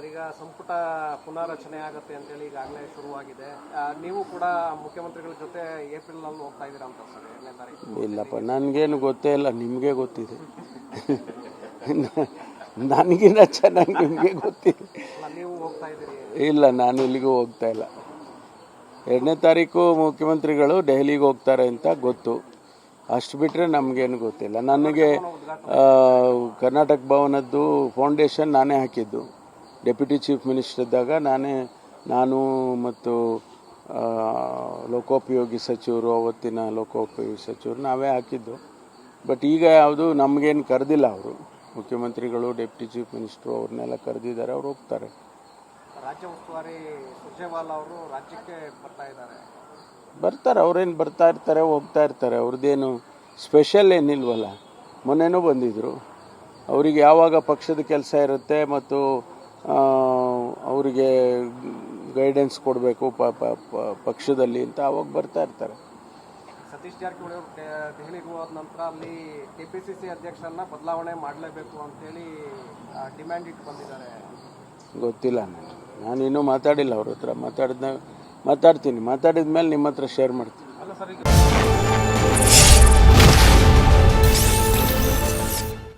Sir ಈಗ ಸಂಪುಟ ಪುನಾರಚನೆ ಆಗುತ್ತೆ ಅಂತೇಳಿ ಈಗಾಗಲೇ ಶುರುವಾಗಿದೆ. ನೀವು ಕೂಡ ಮುಖ್ಯಮಂತ್ರಿಗಳ ಜೊತೆ ಏಪ್ರಿಲ್ನಲ್ಲಿ ಹೋಗ್ತಾ ಇದ್ದೀರಾ ಅಂತ ಸರ್ ಇಲ್ಲಪ್ಪ ನನಗೇನು ಗೊತ್ತೇ ಇಲ್ಲ ನಿಮಗೆ ಗೊತ್ತಿದೆ. ನನಗಿನ್ನ ಚೆನ್ನಾಗಿ ನಿಮಗೆ ಗೊತ್ತಿದೆ. ನೀವು ಹೋಗ್ತಾ ಇದ್ದೀರಿ. ಇಲ್ಲ ನಾನು ಇಲ್ಲಿಗೂ ಹೋಗ್ತಾ ಇಲ್ಲ. ಎರಡನೇ ತಾರೀಕು ಮುಖ್ಯಮಂತ್ರಿಗಳು ದೆಹಲಿಗೆ ಹೋಗ್ತಾರೆ ಅಂತ ಗೊತ್ತು. ಅಷ್ಟು ಬಿಟ್ಟರೆ ನಮಗೇನು ಗೊತ್ತಿಲ್ಲ. ನನಗೆ ಕರ್ನಾಟಕ ಭವನದ್ದು ಫೌಂಡೇಶನ್ ನಾನೇ ಹಾಕಿದ್ದು. ಡೆಪ್ಯೂಟಿ ಚೀಫ್ ಮಿನಿಸ್ಟರ್ ಇದ್ದಾಗ ನಾನೇ ನಾನು ಮತ್ತು ಲೋಕೋಪಯೋಗಿ ಸಚಿವರು ಅವತ್ತಿನ ಲೋಕೋಪಯೋಗಿ ಸಚಿವರು ನಾವೇ ಹಾಕಿದ್ದು. ಬಟ್ ಈಗ ಯಾವುದು ನಮಗೇನು ಕರೆದಿಲ್ಲ ಅವರು. ಮುಖ್ಯಮಂತ್ರಿಗಳು ಡೆಪ್ಯೂಟಿ ಚೀಫ್ ಮಿನಿಸ್ಟ್ರು ಅವ್ರನ್ನೆಲ್ಲ ಕರೆದಿದ್ದಾರೆ ಅವ್ರು ಹೋಗ್ತಾರೆ. ರಾಜ್ಯ ಉಸ್ತುವಾರಿ ಸುರ್ಜೇವಾಲಾ ಅವರು ರಾಜ್ಯಕ್ಕೆ ಬರ್ತಾ ಇದ್ದಾರೆ. ಬರ್ತಾರೆ ಅವ್ರೇನು ಬರ್ತಾ ಇರ್ತಾರೆ ಹೋಗ್ತಾ ಇರ್ತಾರೆ. ಅವ್ರದ್ದೇನು ಸ್ಪೆಷಲ್ ಏನಿಲ್ವಲ್ಲ. ಮೊನ್ನೆನೂ ಬಂದಿದ್ದರು ಅವರಿಗೆ ಯಾವಾಗ ಪಕ್ಷದ ಕೆಲಸ ಇರುತ್ತೆ ಮತ್ತು ಅವರಿಗೆ ಗೈಡೆನ್ಸ್ ಕೊಡಬೇಕು ಪ ಪಕ್ಷದಲ್ಲಿ ಅಂತ ಅವಾಗ ಬರ್ತಾ ಇರ್ತಾರೆ. ಸತೀಶ್ ಜಾರಕಿಹೊಳಿ ಅವರು ದೆಹಲಿಗೆ ಹೋದ ನಂತರ ಅಲ್ಲಿ ಕೆ ಪಿ ಸಿ ಸಿ ಅಧ್ಯಕ್ಷರನ್ನ ಬದಲಾವಣೆ ಮಾಡಲೇಬೇಕು ಅಂತೇಳಿ ಡಿಮ್ಯಾಂಡ್ ಇಟ್ಟು ಬಂದಿದ್ದಾರೆ. ಗೊತ್ತಿಲ್ಲ ನಾನು. ನಾನು ಇನ್ನೂ ಮಾತಾಡಿಲ್ಲ ಅವ್ರ ಹತ್ರ. ಮಾತಾಡಿದ ಮಾತಾಡ್ತೀನಿ. ಮಾತಾಡಿದ ಮೇಲೆ ನಿಮ್ಮ ಹತ್ರ ಶೇರ್ ಮಾಡ್ತೀನಿ. ಅಲ್ಲ ಸರ್ ಈಗ